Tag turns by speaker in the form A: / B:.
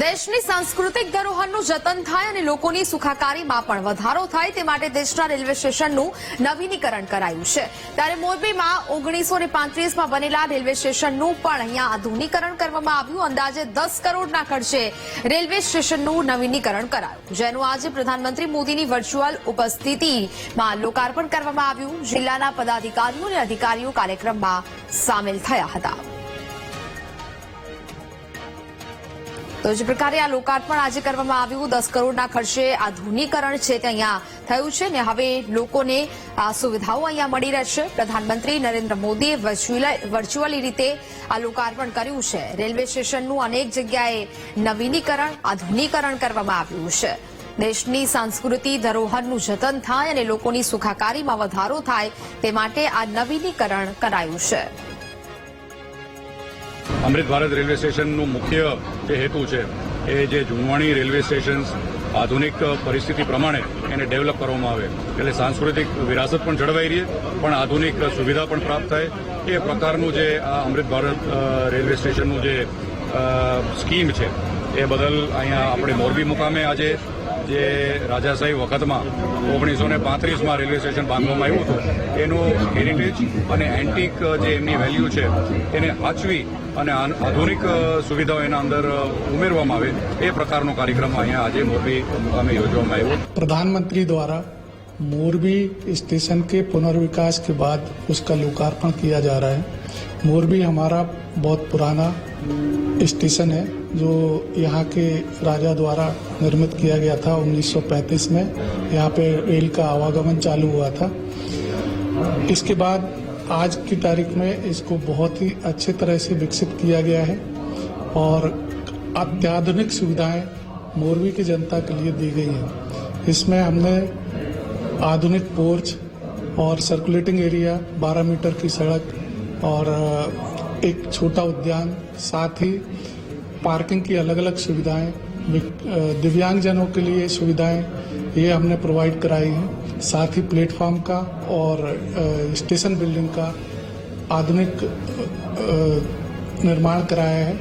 A: દેશની સાંસ્કૃતિક ધરોહરનું જતન થાય અને લોકોની સુખાકારીમાં પણ વધારો થાય તે માટે દેશના રેલવે સ્ટેશનનું નવીનીકરણ કરાયું છે. ત્યારે મોરબીમાં ઓગણીસો ને પાંત્રીસમાં બનેલા રેલવે સ્ટેશનનું પણ અહીંયા આધુનિકરણ કરવામાં આવ્યું. અંદાજે દસ કરોડના ખર્ચે રેલવે સ્ટેશનનું નવીનીકરણ કરાયું. જેનું આજે પ્રધાનમંત્રી મોદીની વર્ચ્યુઅલ ઉપસ્થિતિમાં લોકાર્પણ કરવામાં આવ્યું. જિલ્લાના પદાધિકારીઓ અને અધિકારીઓ કાર્યક્રમમાં સામેલ થયા હતા. તો જે પ્રકારે આ લોકાર્પણ આજે કરવામાં આવ્યું, દસ કરોડના ખર્ચે આધુનિકરણ છે તે અહીંયા થયું છે ને હવે લોકોને આ સુવિધાઓ અહીંયા મળી રહેશે. પ્રધાનમંત્રી નરેન્દ્ર મોદીએ વર્ચ્યુઅલ- રીતે આ લોકાર્પણ કર્યું છે. રેલવે સ્ટેશનનું અનેક જગ્યાએ નવીનીકરણ, આધુનિકરણ કરવામાં આવ્યું છે. દેશની સાંસ્કૃતિક ધરોહરનું જતન થાય અને લોકોની સુખાકારીમાં વધારો થાય તે માટે આ નવીનીકરણ કરાયું છે.
B: અમૃત ભારત રેલવે સ્ટેશનનું મુખ્ય જે હેતુ છે, એ જે જુનવાણી રેલવે સ્ટેશન આધુનિક પરિસ્થિતિ પ્રમાણે એને ડેવલપ કરવામાં આવે. એટલે સાંસ્કૃતિક વિરાસત પણ જળવાઈ રહે, પણ આધુનિક સુવિધા પણ પ્રાપ્ત થાય. એ પ્રકારનું જે આ અમૃત ભારત રેલવે સ્ટેશનનું જે સ્કીમ છે, એ બદલ અહીંયા આપણે મોરબી મુકામે આજે જે રાજાશાહી વખતમાં ઓગણીસો ને પાંત્રીસમાં રેલવે સ્ટેશન બાંધવામાં આવ્યું હતું એનું હેરિટેજ અને એન્ટિક જે એમની વેલ્યુ છે એને સાચવી અને આ- આધુનિક સુવિધાઓ એના અંદર ઉમેરવામાં આવે એ પ્રકારનો કાર્યક્રમ અહીંયા આજે મોરબી મુકામે યોજવામાં આવ્યો
C: प्रधानमंत्री द्वारा मोरबी स्टेशन के पुनर्विकास के बाद उसका लोकार्पण किया जा रहा है मोरबी हमारा बहुत पुराना स्टेशन है, जो यहाँ के राजा द्वारा निर्मित किया गया था 1935 में। यहाँ पे रेल का आवागमन चालू हुआ था। इसके बाद आज की तारीख में इसको बहुत ही अच्छे तरह से विकसित किया गया है और अत्याधुनिक सुविधाएँ मोरबी की जनता के लिए दी गई हैं। इसमें हमने आधुनिक पोर्च और सर्कुलेटिंग एरिया 12 मीटर की सड़क और एक छोटा उद्यान, साथ ही पार्किंग की अलग अलग सुविधाएँ दिव्यांग जनों दिव्यांगजनों के लिए सुविधाएँ, ये हमने प्रोवाइड कराई हैं। साथ ही प्लेटफॉर्म का और स्टेशन बिल्डिंग का आधुनिक निर्माण कराया है।